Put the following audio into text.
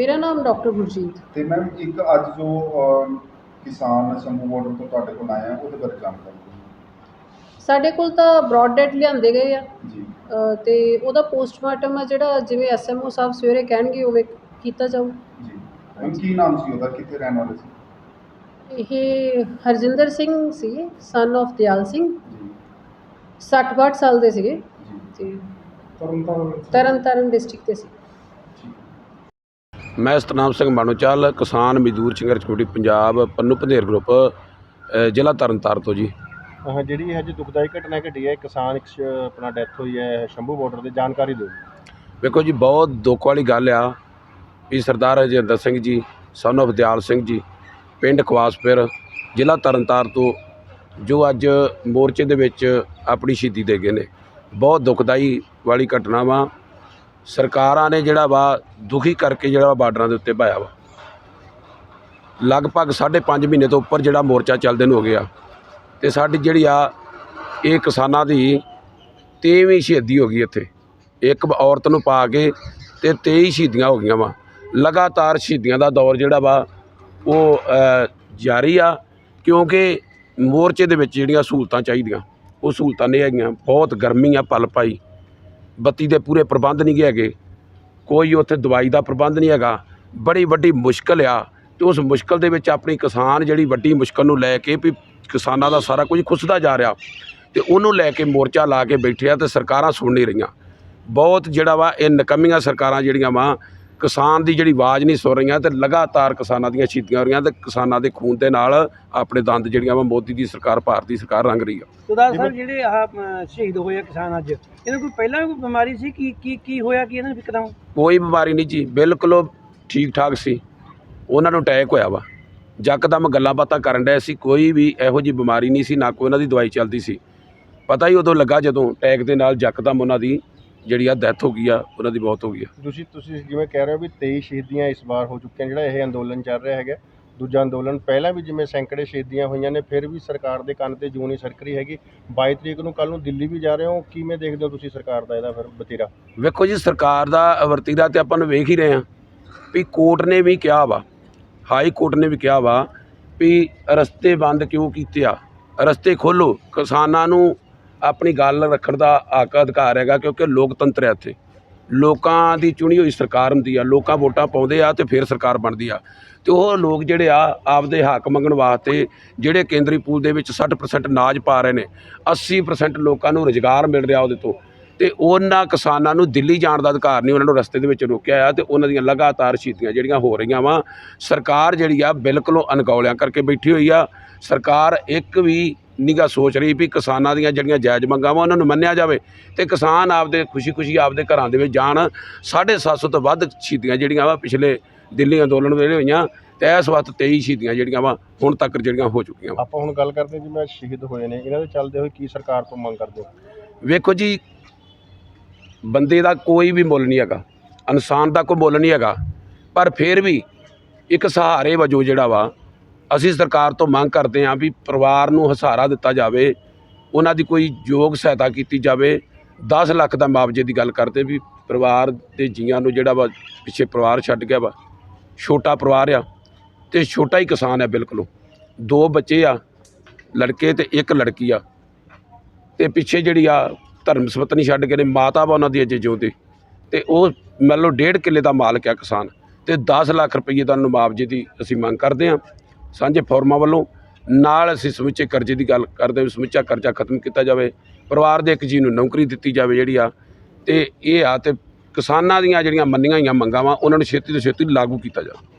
ਮੇਰਾ ਨਾਮ ਡਾਕਟਰ ਗੁਰਜੀਤ। ਤੇ ਮੈਮ ਇੱਕ ਅੱਜ ਜੋ ਕਿਸਾਨ ਸਮੂਹ ਬਾਰਡਰ ਤੋਂ ਤੁਹਾਡੇ ਕੋਲ ਆਇਆ ਉਹਦੇ ਬਾਰੇ ਜਾਣਕਾਰੀ ਦਿਓ। ਸਾਡੇ ਕੋਲ ਤਾਂ ਬ੍ਰੌਡ ਡੈਡ ਲਿਆਂਦੇ ਗਏ ਆ। ਜੀ। ਅ, ਤੇ ਉਹਦਾ ਪੋਸਟਮਾਰਟਮ ਆ ਜਿਹੜਾ ਜਿਵੇਂ ਐਸਐਮਓ ਸਾਹਿਬ ਸਵੇਰੇ ਕਹਿਣਗੇ ਉਵੇਂ ਕੀਤਾ ਜਾਊ। ਜੀ। ਮੈਮ ਕੀ ਨਾਮ ਸੀ ਉਹਦਾ? ਕਿੱਥੇ ਰਹਿਣ ਵਾਲੇ ਸੀ? ਇਹ ਹਰਜਿੰਦਰ ਸਿੰਘ ਸੀ ਸਨ of ਦਿਆਲ ਸਿੰਘ। ਜੀ। 60 62 ਸਾਲ ਦੇ ਸੀਗੇ। ਜੀ। ਤੇ ਤਰਨਤਾਰਨ ਤਰਨ ਤਾਰਨ ਡਿਸਟ੍ਰਿਕਟ ਦੇ ਸੀ। ਮੈਂ ਸਤਨਾਮ ਸਿੰਘ ਮਾਨੋਚਾਲ ਕਿਸਾਨ ਮਜ਼ਦੂਰ ਸੰਘਰਸ਼ ਕਮੇਟੀ ਪੰਜਾਬ ਪੰਨੂ ਪੰਧੇਰ ਗਰੁੱਪ ਜ਼ਿਲ੍ਹਾ ਤਰਨਤਾਰਨ ਤੋਂ ਜੀ। ਹਾਂ ਜਿਹੜੀ ਅੱਜ ਦੁਖਦਾਈ ਘਟਨਾ ਘਟੀ ਹੈ ਕਿਸਾਨ ਇੱਕ ਸ਼- ਆਪਣਾ ਡੈਥ ਹੋਈ ਹੈ ਸ਼ੰਭੂ ਬਾਰਡਰ ਤੇ ਜਾਣਕਾਰੀ ਦਿਓ ਵੇਖੋ ਜੀ ਬਹੁਤ ਦੁੱਖ ਵਾਲੀ ਗੱਲ ਆ ਵੀ ਸਰਦਾਰ ਰਜਿੰਦਰ ਸਿੰਘ ਜੀ ਸਨ of ਦਿਆਲ ਸਿੰਘ ਜੀ ਪਿੰਡ ਖਵਾਸਪੁਰ ਜ਼ਿਲ੍ਹਾ ਤਰਨਤਾਰਨ ਤੋਂ ਜੋ ਅੱਜ ਮੋਰਚੇ ਦੇ ਵਿੱਚ ਆਪਣੀ ਸ਼ਹੀਦੀ ਦੇ ਗਏ ਨੇ। ਬਹੁਤ ਦੁਖਦਾਈ ਵਾਲੀ ਘਟਨਾ ਵਾ। ਸਰਕਾਰਾਂ ਨੇ ਜਿਹੜਾ ਵਾ ਦੁਖੀ ਕਰਕੇ ਜਿਹੜਾ ਵਾ ਬਾਰਡਰਾਂ ਦੇ ਉੱਤੇ ਪਾਇਆ ਵਾ। ਲਗਭਗ 5.5 ਮਹੀਨੇ ਤੋਂ ਉੱਪਰ ਜਿਹੜਾ ਮੋਰਚਾ ਚੱਲਦੇ ਨੂੰ ਹੋ ਗਿਆ। ਤੇ ਸਾਡੀ ਜਿਹੜੀ ਆ, ਇਹ ਕਿਸਾਨਾਂ ਦੀ 23ਵੀਂ ਸ਼ਹੀਦੀ ਹੋ ਗਈ ਇੱਥੇ। ਇੱਕ ਔਰਤ ਨੂੰ ਪਾ ਕੇ ਤੇ 23 ਸ਼ਹੀਦੀਆਂ ਹੋ ਗਈਆਂ ਵਾ। ਲਗਾਤਾਰ ਸ਼ਹੀਦੀਆਂ ਦਾ ਦੌਰ ਜਿਹੜਾ ਵਾ, ਉਹ ਜਾਰੀ ਆ। ਕਿਉਂਕਿ ਮੋਰਚੇ ਦੇ ਵਿੱਚ ਜਿਹੜੀਆਂ ਸਹੂਲਤਾਂ ਚਾਹੀਦੀਆਂ, ਉਹ ਸਹੂਲਤਾਂ ਨਹੀਂ ਹੈਗੀਆਂ। ਬਹੁਤ ਗਰਮੀ ਆ, ਪਲ ਪਾਈ। ਬੱਤੀ ਦੇ ਪੂਰੇ ਪ੍ਰਬੰਧ ਨਹੀਂ ਹੈਗੇ। ਕੋਈ ਉੱਥੇ ਦਵਾਈ ਦਾ ਪ੍ਰਬੰਧ ਨਹੀਂ ਹੈਗਾ। ਬੜੀ ਵੱਡੀ ਮੁਸ਼ਕਲ ਆ ਤੇ ਉਸ ਮੁਸ਼ਕਲ ਦੇ ਵਿੱਚ ਆਪਣੀ ਕਿਸਾਨ ਜਿਹੜੀ ਵੱਡੀ ਮੁਸ਼ਕਲ ਨੂੰ ਲੈ ਕੇ ਵੀ ਕਿਸਾਨਾਂ ਦਾ ਸਾਰਾ ਕੁਝ ਖੁੱਸਦਾ ਜਾ ਰਿਹਾ ਤੇ ਉਹਨੂੰ ਲੈ ਕੇ ਮੋਰਚਾ ਲਾ ਕੇ ਬੈਠੇ ਆ ਤੇ ਸਰਕਾਰਾਂ ਸੁਣ ਨਹੀਂ ਰਹੀਆਂ। ਬਹੁਤ ਜਿਹੜਾ ਵਾ ਇਹ ਨਕਮੀਆਂ ਸਰਕਾਰਾਂ ਜਿਹੜੀਆਂ ਵਾ ਕਿਸਾਨ ਦੀ ਜਿਹੜੀ ਆਵਾਜ਼ ਨਹੀਂ ਸੁਣ ਰਹੀਆਂ ਤੇ ਲਗਾਤਾਰ ਕਿਸਾਨਾਂ ਦੀਆਂ ਸ਼ਹੀਦੀਆਂ ਹੋ ਰਹੀਆਂ ਤੇ ਕਿਸਾਨਾਂ ਦੇ ਖੂਨ ਦੇ ਨਾਲ ਆਪਣੇ ਦੰਦ ਜਿਹੜੀਆਂ ਵਾ ਮੋਦੀ ਦੀ ਸਰਕਾਰ ਭਾਰਤੀ ਸਰਕਾਰ ਰੰਗ ਰਹੀ ਆ। ਜਿਵੇਂ- ਸਾਹਿਬ ਜਿਹੜੇ ਅਮ, ਸ਼ਹੀਦ ਹੋਏ ਆ ਕਿਸਾਨ ਅੱਜ ਇਹਨਾਂ ਕੋਈ ਪਹਿਲਾਂ ਕੋਈ ਬਿਮਾਰੀ ਸੀ? ਕੀ ਕੀ ਕੀ ਹੋਇਆ? ਕੀ ਇਹਨਾਂ ਨੂੰ ਫਿਕਰਾਂ ਕੋਈ ਬਿਮਾਰੀ ਨਹੀਂ ਜੀ ਬਿਲਕੁਲ ਠੀਕ ਠਾਕ ਸੀ। ਉਹਨਾਂ ਨੂੰ ਅਟੈਕ ਹੋਇਆ ਵਾ। ਯਕਦਮ ਗੱਲਾਂ ਬਾਤਾਂ ਕਰਨ ਡਏ ਸੀ ਕੋਈ ਵੀ ਇਹੋ ਜੀ ਬਿਮਾਰੀ ਨਹੀਂ ਸੀ ਨਾ ਕੋਈ ਉਹਨਾਂ ਦੀ ਦਵਾਈ ਚੱਲਦੀ ਸੀ। ਪਤਾ ਹੀ ਉਦੋਂ ਲੱਗਾ ਜਦੋਂ ਅਟੈਕ ਦੇ ਨਾਲ ਯਕਦਮ ਉਹਨਾਂ ਦੀ ਜਿਹੜੀ ਆ ਡੈਥ ਹੋ ਗਈ ਆ ਉਹਨਾਂ ਦੀ ਬਹੁਤ ਹੋ ਗਈ ਆ। ਤੁਸੀਂ ਤੁਸੀਂ ਜਿਵੇਂ ਕਹਿ ਰਹੇ ਹੋ ਵੀ 23 ਸ਼ਹੀਦੀਆਂ ਇਸ ਵਾਰ ਹੋ ਚੁੱਕੀਆਂ ਜਿਹੜਾ ਇਹ ਅੰਦੋਲਨ ਚੱਲ ਰਿਹਾ ਹੈਗਾ ਦੂਜਾ ਅੰਦੋਲਨ ਪਹਿਲਾਂ ਵੀ ਜਿਵੇਂ ਸੈਂਕੜੇ ਸ਼ਹੀਦੀਆਂ ਹੋਈਆਂ ਨੇ ਫਿਰ ਵੀ ਸਰਕਾਰ ਦੇ ਕੰਨ ਤੇ ਜੂੰ ਨਹੀਂ ਸਰਕ ਰਹੀ ਹੈਗੀ। 22 ਤਰੀਕ ਨੂੰ ਕੱਲ ਨੂੰ ਦਿੱਲੀ ਵੀ ਜਾ ਰਹੇ ਹੋ ਕਿਵੇਂ ਦੇਖਦੇ ਹੋ ਤੁਸੀਂ ਸਰਕਾਰ ਦਾ ਇਹਦਾ ਫਿਰ ਵਤੀਰਾ ਵੇਖੋ ਜੀ ਸਰਕਾਰ ਦਾ ਵਰਤੀਰਾ ਤੇ ਆਪਾਂ ਨੂੰ ਵੇਖ ਹੀ ਰਹੇ ਆ ਵੀ ਕੋਰਟ ਨੇ ਵੀ ਕਿਹਾ ਵਾ ਹਾਈ ਕੋਰਟ ਨੇ ਵੀ ਕਿਹਾ ਵਾ ਵੀ ਰਸਤੇ ਬੰਦ ਕਿਉਂ ਕੀਤੇ ਆ? ਰਸਤੇ ਖੋਲੋ ਕਿਸਾਨਾਂ ਨੂੰ ਆਪਣੀ ਗੱਲ ਰੱਖਣ ਦਾ ਹੱਕ ਅਧਿਕਾਰ ਹੈਗਾ ਕਿਉਂਕਿ ਲੋਕਤੰਤਰ ਹੈ ਇੱਥੇ। ਲੋਕਾਂ ਦੀ ਚੁਣੀ ਹੋਈ ਸਰਕਾਰ ਹੁੰਦੀ ਆ, ਲੋਕਾਂ ਵੋਟਾਂ ਪਾਉਂਦੇ ਆ ਤੇ ਫਿਰ ਸਰਕਾਰ ਬਣਦੀ ਆ। ਤੇ ਉਹ ਲੋਕ ਜਿਹੜੇ ਆ, ਆਪਦੇ ਹੱਕ ਮੰਗਣ ਵਾਸਤੇ ਜਿਹੜੇ ਕੇਂਦਰੀ ਪੂਲ ਦੇ ਵਿੱਚ 60% ਅਨਾਜ ਪਾ ਰਹੇ ਨੇ 80% ਲੋਕਾਂ ਨੂੰ ਰੁਜ਼ਗਾਰ ਮਿਲ ਰਿਹਾ ਉਹਦੇ ਤੋਂ। ਤੇ ਉਹਨਾਂ ਕਿਸਾਨਾਂ ਨੂੰ ਦਿੱਲੀ ਜਾਣ ਦਾ ਅਧਿਕਾਰ ਨਹੀਂ, ਉਹਨਾਂ ਨੂੰ ਰਸਤੇ ਦੇ ਵਿੱਚ ਰੋਕਿਆ ਆ ਤੇ ਉਹਨਾਂ ਦੀਆਂ ਲਗਾਤਾਰ ਸ਼ਹੀਦੀਆਂ ਜਿਹੜੀਆਂ ਹੋ ਰਹੀਆਂ ਵਾ। ਸਰਕਾਰ ਜਿਹੜੀ ਆ, ਬਿਲਕੁਲ ਅਣਗੌਲਿਆਂ ਕਰਕੇ ਬੈਠੀ ਹੋਈ ਆ। ਸਰਕਾਰ ਇੱਕ ਵੀ ਨਿਗਾ ਸੋਚ ਰਹੀ ਵੀ ਕਿਸਾਨਾਂ ਦੀਆਂ ਜਿਹੜੀਆਂ ਜਾਇਜ਼ ਮੰਗਾਂ ਵਾ ਉਹਨਾਂ ਨੂੰ ਮੰਨਿਆ ਜਾਵੇ ਤੇ ਕਿਸਾਨ ਆਪਦੇ ਖੁਸ਼ੀ-ਖੁਸ਼ੀ ਆਪਦੇ ਘਰਾਂ ਦੇ ਵਿੱਚ ਜਾਣ। 750 ਤੋਂ ਵੱਧ ਸ਼ਹੀਦੀਆਂ ਜਿਹੜੀਆਂ ਵਾ ਪਿਛਲੇ ਦਿੱਲੀ ਅੰਦੋਲਨ ਵੇਲੇ ਹੋਈਆਂ ਤੇ ਇਸ ਵਕਤ 23 ਸ਼ਹੀਦੀਆਂ ਜਿਹੜੀਆਂ ਵਾ ਹੁਣ ਤੱਕ ਜਿਹੜੀਆਂ ਹੋ ਚੁੱਕੀਆਂ ਵਾ। ਆਪਾਂ ਹੁਣ ਗੱਲ ਕਰਦੇ ਹਾਂ ਜਿਵੇਂ ਸ਼ਹੀਦ ਹੋਏ ਨੇ ਇਹਨਾਂ ਦੇ ਚੱਲਦੇ ਹੋਏ ਕੀ ਸਰਕਾਰ ਤੋਂ ਮੰਗ ਕਰਦੇ ਵੇਖੋ ਜੀ ਬੰਦੇ ਦਾ ਕੋਈ ਵੀ ਮੁੱਲ ਨਹੀਂ ਹੈਗਾ ਇਨਸਾਨ ਦਾ ਕੋਈ ਮੁੱਲ ਨਹੀਂ ਹੈਗਾ ਪਰ ਫਿਰ ਵੀ ਇੱਕ ਸਹਾਰੇ ਵਜੋਂ ਜਿਹੜਾ ਵਾ ਅਸੀਂ ਸਰਕਾਰ ਤੋਂ ਮੰਗ ਕਰਦੇ ਹਾਂ ਵੀ ਪਰਿਵਾਰ ਨੂੰ ਹਸਾਰਾ ਦਿੱਤਾ ਜਾਵੇ, ਉਹਨਾਂ ਦੀ ਕੋਈ ਯੋਗ ਸਹਾਇਤਾ ਕੀਤੀ ਜਾਵੇ। ਦਸ ਲੱਖ ਦਾ ਮੁਆਵਜ਼ੇ ਦੀ ਗੱਲ ਕਰਦੇ ਵੀ ਪਰਿਵਾਰ ਦੇ ਜੀਆਂ ਨੂੰ ਜਿਹੜਾ ਵਾ ਪਿੱਛੇ ਪਰਿਵਾਰ ਛੱਡ ਗਿਆ ਵਾ, ਛੋਟਾ ਪਰਿਵਾਰ ਆ ਅਤੇ ਛੋਟਾ ਹੀ ਕਿਸਾਨ ਹੈ ਬਿਲਕੁਲ ਦੋ ਬੱਚੇ ਆ, ਲੜਕੇ ਅਤੇ ਇੱਕ ਲੜਕੀ ਆ। ਅਤੇ ਪਿੱਛੇ ਜਿਹੜੀ ਆ ਧਰਮ ਸਪਤਨੀ ਛੱਡ ਕੇ ਨੇ, ਮਾਤਾ ਵਾ ਉਹਨਾਂ ਦੀ ਅਜੇ ਜਿਉਂਦੇ। ਅਤੇ ਉਹ ਮੰਨ ਲਓ ਡੇਢ ਕਿੱਲੇ ਦਾ ਮਾਲਕ ਆ ਕਿਸਾਨ। ਅਤੇ ਦਸ ਲੱਖ ਰੁਪਈਏ ਦਾ ਮੁਆਵਜ਼ੇ ਦੀ ਅਸੀਂ ਮੰਗ ਕਰਦੇ ਹਾਂ। ਸਾਂਝੇ ਫੋਰਮਾਂ ਵੱਲੋਂ ਨਾਲ ਅਸੀਂ ਸਮੁੱਚੇ ਕਰਜ਼ੇ ਦੀ ਗੱਲ ਕਰਦੇ ਹਾਂ ਵੀ ਸਮੁੱਚਾ ਕਰਜ਼ਾ ਖਤਮ ਕੀਤਾ ਜਾਵੇ, ਪਰਿਵਾਰ ਦੇ ਇੱਕ ਜੀ ਨੂੰ ਨੌਕਰੀ ਦਿੱਤੀ ਜਾਵੇ ਜਿਹੜੀ ਆ, ਤੇ ਇਹ ਆ ਤੇ ਕਿਸਾਨਾਂ ਦੀਆਂ ਜਿਹੜੀਆਂ ਮੰਨੀਆਂ ਹੋਈਆਂ ਮੰਗਾਂ ਵਾ, ਉਹਨਾਂ ਨੂੰ ਛੇਤੀ ਤੋਂ ਛੇਤੀ ਲਾਗੂ ਕੀਤਾ ਜਾਵੇ।